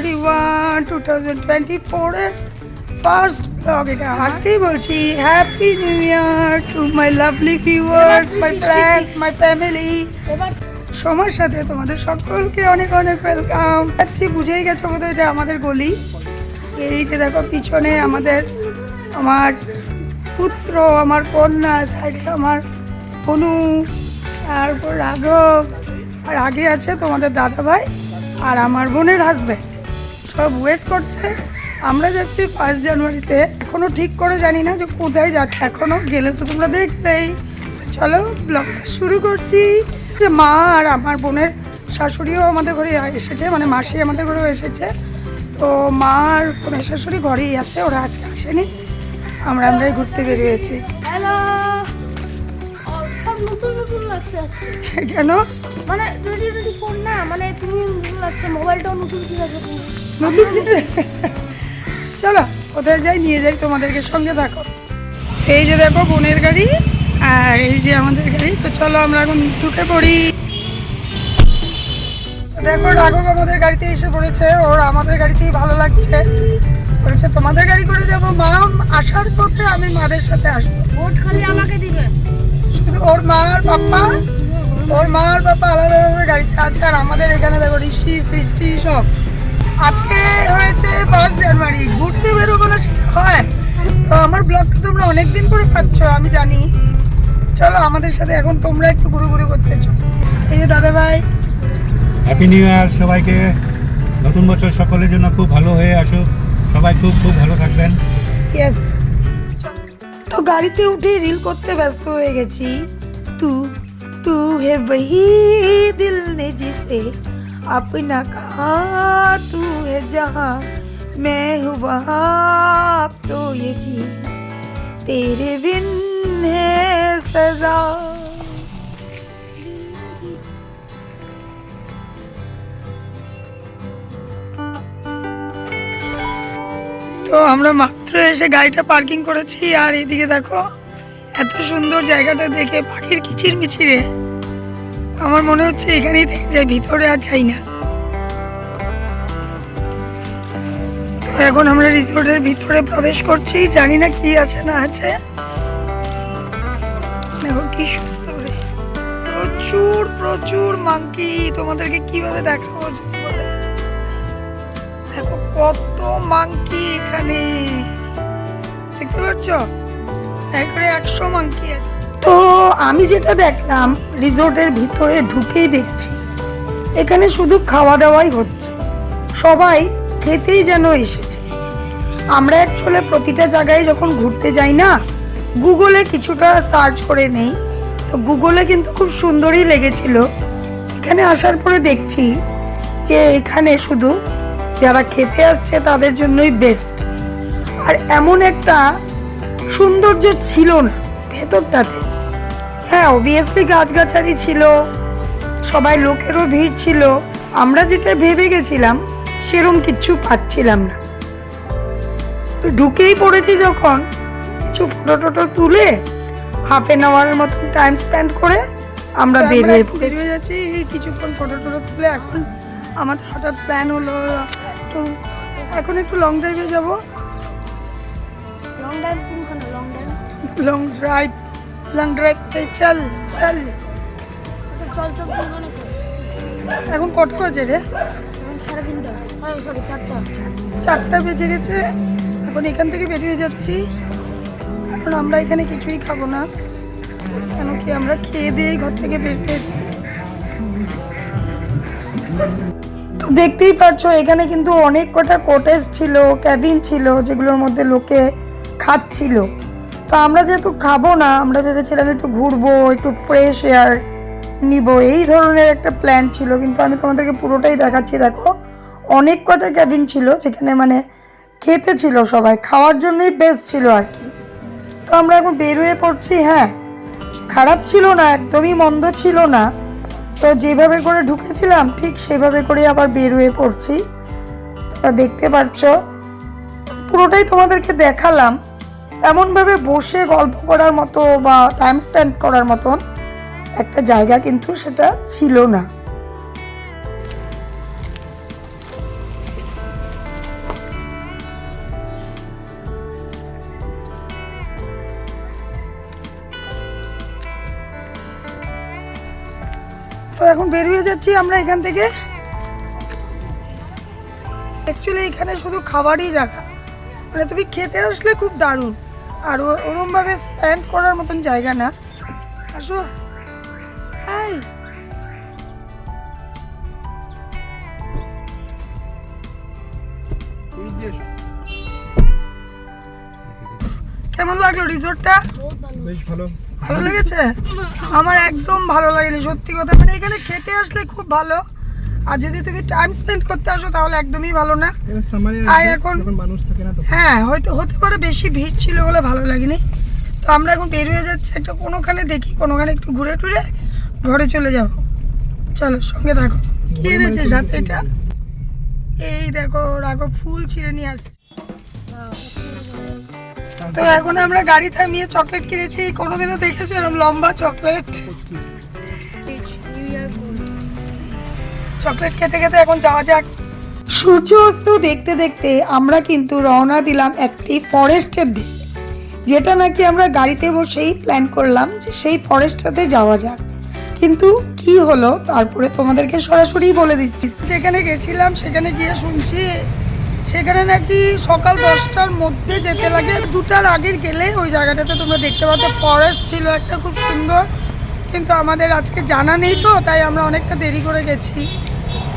Everyone two thousand twenty ফোরের first blog এটা। আসতেই বলছি happy new year to my lovely viewers my friends my family সময়ের সাথে তোমাদের সকলকে অনেক অনেক ওয়েলকাম যাচ্ছি বুঝেই গেছো বোধহয় এটা আমাদের গলি। এই যে দেখো পিছনে আমাদের আমার পুত্র আমার কন্যা সাইডে আমার অনু তারপর রাঘব আর আগে আছে তোমাদের দাদা ভাই আর আমার বোনের হাজব্যান্ড সব ওয়েট করছে। আমরা যাচ্ছি ফার্স্ট জানুয়ারিতে এখনও ঠিক করে জানি না যে কোথায় যাচ্ছে। এখনও গেলে তো তোমরা দেখবেই চলো ব্লগটা শুরু করছি। যে মা আর আমার বোনের শাশুড়িও আমাদের ঘরে এসেছে মানে মাসি আমাদের ঘরেও এসেছে। তো মা আর বোনের শাশুড়ি ঘরেই আছে ওরা আজকে আসেনি। আমরা আমরাই ঘুরতে বেরিয়েছি। হ্যালো নতুন নতুন লাগছে কেন? মানে টোয়েন্টি টোয়েন্টি ফোর না মানে তুমি নতুন লাগছে মোবাইলটাও নতুন ঠিক আছে নতুন চলো কোথায় যাই নিয়ে যাই তোমাদেরকে সঙ্গে দেখো এই যে দেখো বোনের গাড়ি আর এই যে আমাদের গাড়ি। তো চলো আমরা এখন ঢুকে পড়ি। দেখো রাঘব আমাদের গাড়িতে এসে পড়েছে। ওর আমাদের গাড়িতেই ভালো লাগছে। বলছে তোমাদের গাড়ি করে যাব মা আসার পথে আমি মাদের সাথে আসব। ভোট খালি আমাকে দিবে। শুধু ওর মা আর পাপ্পা। ওর মা আর আলাদা আলাদাভাবে গাড়িতে আছে। আর আমাদের এখানে দেখো ঋষি সৃষ্টি সব। আজকে হয়েছে পাঁচ জানুয়ারি। ঘুরতে বেরোবো না সেটা হয়। তো আমার ব্লগটা তোমরা অনেকদিন পরে পাচ্ছ আমি জানি। চলো আমাদের সাথে এখন তোমরা একটু ঘুরে ঘুরে করতে চলো। এই যে দাদা ভাই হ্যাপি নিউ ইয়ার সবাইকে। নতুন বছর সকলের জন্য খুব ভালো হয়ে আসুক। সবাই খুব খুব ভালো থাকবেন। ইয়েস তো গাড়িতে উঠে রিল করতে ব্যস্ত হয়ে গেছি। তু তু হে বহি দিল নে জিসে। আপনা কা তু है जहाँ मैं हूँ वहाँ अब तो ये जी तेरे बिन है सजा তো আমরা মাত্র এসে গাড়িটা পার্কিং করেছি আর এইদিকে দেখো এত সুন্দর জায়গাটা দেখে পাখির কিচির মিচিরে আমার মনে হচ্ছে এখানেই থেকে যাই ভিতরে আর যাই না এখন আমরা রিসোর্টের ভিতরে প্রবেশ করছি, জানি না কি আছে, না আছে। দেখো কি প্রচুর প্রচুর মাংকি তোমাদেরকে কীভাবে দেখাবো দেখো কত মাংকি এখানে। দেখতে পাচ্ছ? একবারে একশো মাংকি আছে। তো আমি যেটা দেখলাম, রিসোর্টের ভিতরে ঢুকেই দেখছি, এখানে শুধু খাওয়া দাওয়াই হচ্ছে। সবাই খেতেই যেন এসেছে। আমরা অ্যাকচুয়ালি প্রতিটা জায়গায় যখন ঘুরতে যাই না, গুগলে কিছুটা সার্চ করে নেই। তো গুগলে কিন্তু খুব সুন্দরই লেগেছিল। এখানে আসার পরে দেখছি যে এখানে শুধু যারা খেতে আসছে তাদের জন্যই বেস্ট আর এমন একটা সৌন্দর্য ছিল না ভেতরটাতে। হ্যাঁ অবভিয়াসলি গাছগাছালি ছিল, সবাই লোকেরও ভিড় ছিল। আমরা যেটা ভেবে গেছিলাম সেরম কিচ্ছু পাচ্ছিলাম না। তো ঢুকেই পড়েছি যখন কিছু ফটো টটো তুলে হাফ এন আওয়ারের মতন টাইম স্পেন্ড করে আমরা বের হয়ে পড়েছি। যাচ্ছি কিছুক্ষণ ফটো টটো তুলে এখন আমাদের হঠাৎ প্ল্যান হলো একটু এখন একটু লং ড্রাইভে যাব। Long drive long drive long drive long drive চল চল। চল চল চল? এখন কটা বাজে রে? হয় চারটা। বেজে গেছে। এখন এখান থেকে বেরিয়ে যাচ্ছি। কারণ আমরা এখানে কিছুই খাব না। কেন কি আমরা খেয়ে দিয়েই ঘর থেকে বেরিয়েছি তো দেখতেই পাচ্ছ এখানে কিন্তু অনেক কটা কোটেজ ছিল ক্যাবিন ছিল যেগুলোর মধ্যে লোকে খাচ্ছিল। তো আমরা যেহেতু খাব না আমরা ভেবেছিলাম একটু ঘুরবো একটু ফ্রেশ এয়ার নিব। এই ধরনের একটা প্ল্যান ছিল কিন্তু আমি তোমাদেরকে পুরোটাই দেখাচ্ছি দেখো। অনেক কটা ক্যাবিন ছিল যেখানে মানে খেতে ছিল সবাই, খাওয়ার জন্যই বেস্ট ছিল আর কি। তো আমরা এখন বের হয়ে পড়ছি হ্যাঁ খারাপ ছিল না, একদমই মন্দ ছিল না। তো যেভাবে করে ঢুকেছিলাম, ঠিক সেভাবে করে আবার বের হয়ে পড়ছি। তোমরা দেখতে পাচ্ছ পুরোটাই তোমাদেরকে দেখালাম। এমনভাবে বসে গল্প করার মতো বা টাইম স্পেন্ড করার মতন একটা জায়গা কিন্তু সেটা ছিল না। এখন বেরিয়ে যাচ্ছি আমরা এখান থেকে। অ্যাকচুয়ালি এখানে শুধু খাবারই রাখা মানে তুমি খেতে আসলে খুব দারুণ। আর ওরমভাবে স্প্যান্ড করার মতন জায়গা না। আসো। হাই কেমন লাগল রিসোর্টটা বেশ ভালো। ভালো লেগেছে? আমার একদম ভালো লাগেনি সত্যি কথা। মানে এখানে খেতে আসলে খুব ভালো। আর যদি তুমি টাইম স্পেন্ড করতে আসো তাহলে একদমই ভালো না। আর এখন মানুষ থাকে না হ্যাঁ হয়তো হতে পারে বেশি ভিড় ছিল বলে ভালো লাগেনি। তো আমরা এখন বের হয়ে যাচ্ছি একটা কোনোখানে দেখি কোনোখানে একটু ঘুরে টুরে ঘরে চলে যাব। চলো সঙ্গে থাকো। কি এনেছে সাথে এটা? এই দেখো রাঘব ফুল ছিঁড়ে নিয়ে আসছে। তো এখন আমরা গাড়ি থামিয়ে চকলেট কিনেছি, কোনোদিনও দেখেছি এরকম লম্বা চকলেট চকলেট খেতে খেতে এখন যাওয়া যাক। সূর্য অস্ত দেখতে দেখতে আমরা কিন্তু রওনা দিলাম একটি ফরেস্টের দিকে, যেটা নাকি আমরা গাড়িতে বসেই প্ল্যান করলাম যে সেই ফরেস্টটাতে যাওয়া যাক। কিন্তু কি হলো? তারপরে তোমাদেরকে সরাসরি বলে দিচ্ছি। যেখানে গেছিলাম সেখানে গিয়ে শুনছি সেখানে নাকি সকাল দশটার মধ্যে যেতে লাগে। দুটার আগের গেলে ওই জায়গাটাতে তোমরা দেখতে পাচ্ছ ফরেস্ট ছিল একটা খুব সুন্দর, কিন্তু আমাদের আজকে জানা নেই তো, তাই আমরা অনেকটা দেরি করে গেছি।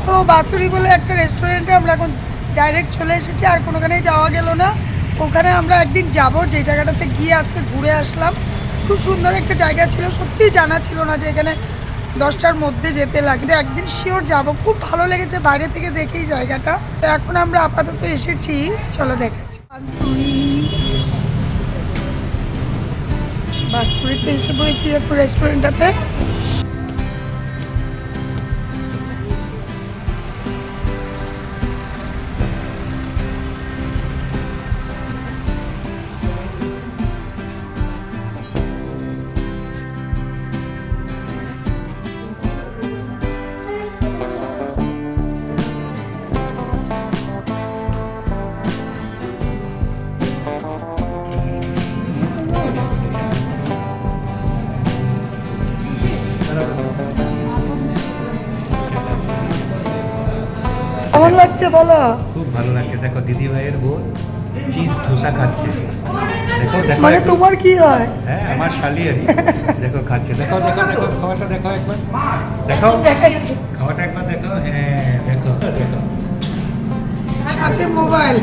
তো বাসুরি বলে একটা রেস্টুরেন্টে আমরা এখন ডাইরেক্ট চলে এসেছি, আর কোনোখানেই যাওয়া গেল না। ওখানে আমরা একদিন যাব, যে জায়গাটাতে গিয়ে আজকে ঘুরে আসলাম। খুব সুন্দর একটা জায়গা ছিল, সত্যিই জানা ছিল না যে এখানে দশটার মধ্যে যেতে লাগবে। একদিন শিওর যাব। খুব ভালো লেগেছে বাইরে থেকে দেখেই জায়গাটা। তো এখন আমরা আপাতত এসেছি। চলো দেখাচ্ছি। বাসপুরিতে এসে পড়েছি একটু রেস্টুরেন্টটাতে কেমন লাগছে বলো? খুব ভালো লাগছে। দেখো দিদি ভাইয়ের বোন চিজ ধোসা খাচ্ছে। দেখো দেখো মানে তোমার কি হয়? হ্যাঁ আমার শালি আর দেখো খাচ্ছে। দেখো দেখো দেখো খাওয়াটা দেখো একবার। দেখো। দেখাচ্ছি। খাওয়াটা একবার দেখো। হ্যাঁ দেখো দেখো। সাথে মোবাইল।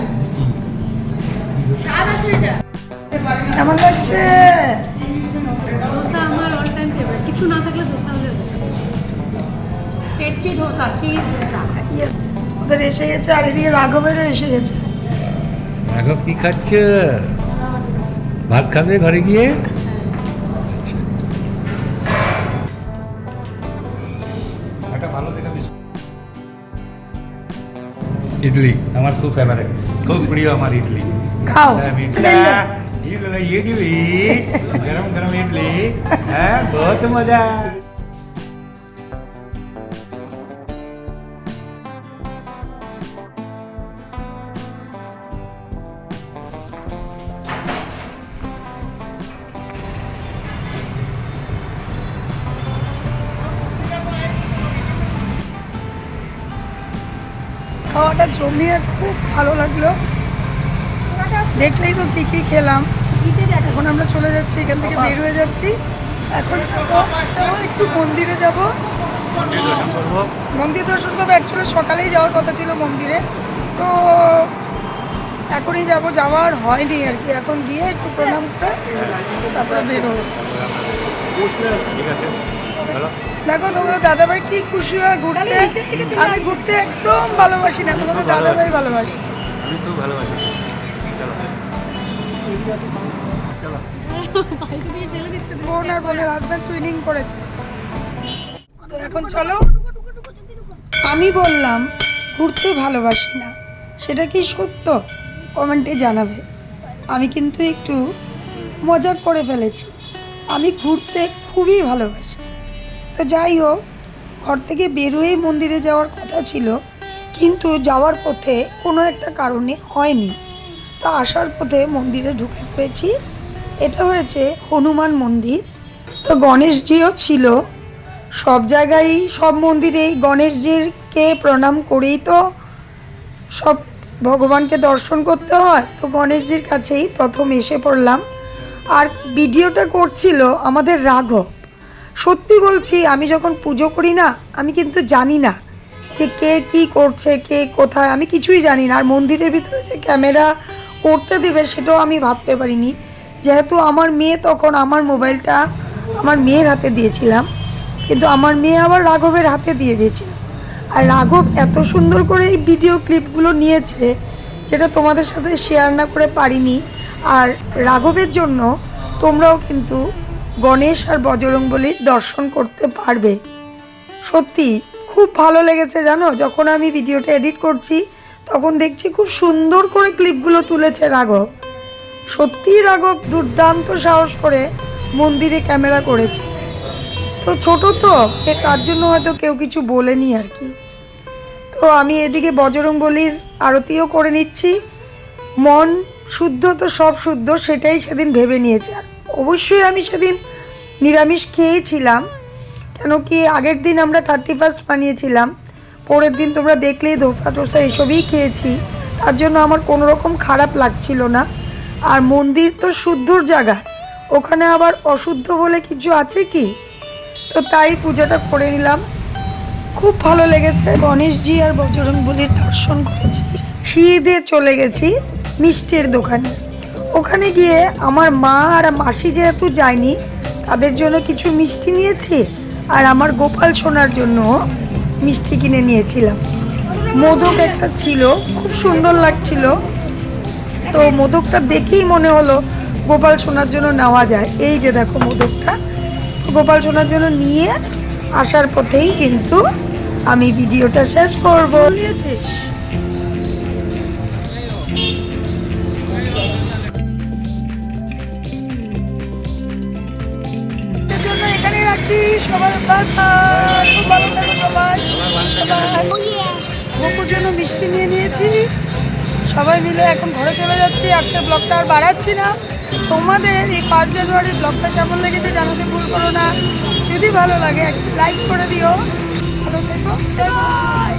কেমন লাগছে? কিছু না থাকলে ধোসা হলেও টেস্টি ধোসা চিজ ধোসা। ওদের এসে গেছে আর রাঘবেরও এসে গেছে। রাঘব কি খাচ্ছে? ভাত খাবে ঘরে গিয়ে? আচ্ছা। ইডলি আমার খুব ফেভারিট খুব প্রিয় আমার ইডলি। খাও। ইডলি। গরম গরম ইডলি। হ্যাঁ বহুত খাওয়াটা জমিয়ে খুব ভালো লাগল। দেখলেই তো কী কী খেলাম। এখন আমরা চলে যাচ্ছি এখান থেকে বের হয়ে যাচ্ছি। এখন একটু মন্দিরে যাব। মন্দির দর্শন করব। অ্যাকচুয়ালি সকালেই যাওয়ার কথা ছিল মন্দিরে। তো এখনই যাব। যাওয়ার হয়নি আর কি। এখন গিয়ে একটু প্রণাম করে তারপরে বেরোবো দেখো, তোমাদের দাদাভাই কি খুশি হয় ঘুরতে। আমি ঘুরতে একদম ভালোবাসি না। তোমাদের দাদাভাই ভালোবাসি। আমি খুব ভালোবাসি। বোন বোনের হাজব্যান্ড টুইনিং করেছে। এখন চলো, আমি বললাম, ঘুরতে ভালোবাসি না। সেটা কি সত্য? কমেন্টে জানাবে। আমি কিন্তু একটু মজা করে ফেলেছি। আমি ঘুরতে খুবই ভালোবাসি। তো যাই হোক, ঘর থেকে বেরোয়েই মন্দিরে যাওয়ার কথা ছিল, কিন্তু যাওয়ার পথে কোনো একটা কারণে হয়নি। তো আসার পথে মন্দিরে ঢুকে পড়েছি। এটা হয়েছে হনুমান মন্দির। তো গণেশজিও ছিল। সব জায়গায়, সব মন্দিরেই গণেশজিরকে প্রণাম করেই তো সব ভগবানকে দর্শন করতে হয়। তো গণেশজির কাছেই প্রথম এসে পড়লাম। আর ভিডিওটা করছিল আমাদের রাঘব। সত্যি বলছি, আমি যখন পুজো করি না, আমি কিন্তু জানি না যে কে কি করছে, কে কোথায়, আমি কিছুই জানি না। আর মন্দিরের ভিতরে যে ক্যামেরা করতে দেবে, সেটাও আমি ভাবতে পারিনি। যেহেতু আমার মেয়ে তখন আমার মোবাইলটা আমার মেয়ের হাতে দিয়েছিলাম, কিন্তু আমার মেয়ে আবার রাঘবের হাতে দিয়ে দিয়েছিল। আর রাঘব এত সুন্দর করে এই ভিডিও ক্লিপগুলো নিয়েছে যেটা তোমাদের সাথে শেয়ার না করে পারিনি। আর রাঘবের জন্য তোমরাও কিন্তু গণেশ আর বজরংবলীর দর্শন করতে পারবে। সত্যি খুব ভালো লেগেছে জানো, যখন আমি ভিডিওটা এডিট করছি, তখন দেখছি খুব সুন্দর করে ক্লিপগুলো তুলেছে রাঘব। সত্যিই রাঘব দুর্দান্ত সাহস করে মন্দিরে ক্যামেরা করেছে। তো ছোট তো তার জন্য হয়তো কেউ কিছু বলেনি আর কি। তো আমি এদিকে বজরং বলির আরতিও করে নিচ্ছি। মন শুদ্ধ তো সব শুদ্ধ, সেটাই সেদিন ভেবে নিয়েছে। অবশ্যই আমি সেদিন নিরামিষ খেয়েছিলাম। কেন কি আগের দিন আমরা থার্টি ফার্স্ট বানিয়েছিলাম। পরের দিন তোমরা দেখলেই ধোসা টোসা এসবই খেয়েছি। তার জন্য আমার কোনো রকম খারাপ লাগছিল না। আর মন্দির তো শুদ্ধর জায়গা। ওখানে আবার অশুদ্ধ বলে কিছু আছে কি? তো তাই পূজাটা করে নিলাম। খুব ভালো লেগেছে। গণেশজি আর বজরং দর্শন করেছি। সিঁড়ি চলে গেছি মিষ্টির দোকানে। ওখানে গিয়ে আমার মা আর মাসি যেহেতু যায়নি, তাদের জন্য কিছু মিষ্টি নিয়েছি আর আমার গোপাল সোনার জন্য মিষ্টি কিনে নিয়েছিলাম। মোদক একটা ছিল, খুব সুন্দর লাগছিল। তো মোদকটা দেখেই মনে হলো গোপাল সোনার জন্য নেওয়া যায় এই যে দেখো মোদকটা গোপাল সোনার জন্য নিয়ে আসার পথেই কিন্তু আমি ভিডিওটা শেষ করব নিয়েছিস মিষ্টি নিয়ে নিয়েছি সবাই মিলে এখন ঘরে চলে যাচ্ছি। আজকের ব্লগটা আর বাড়াচ্ছি না। তোমাদের এই পাঁচ জানুয়ারির ব্লগটা কেমন লেগেছে জানাতে ভুল করো না। যদি ভালো লাগে লাইক করে দিও। ভালো থেকো। বাই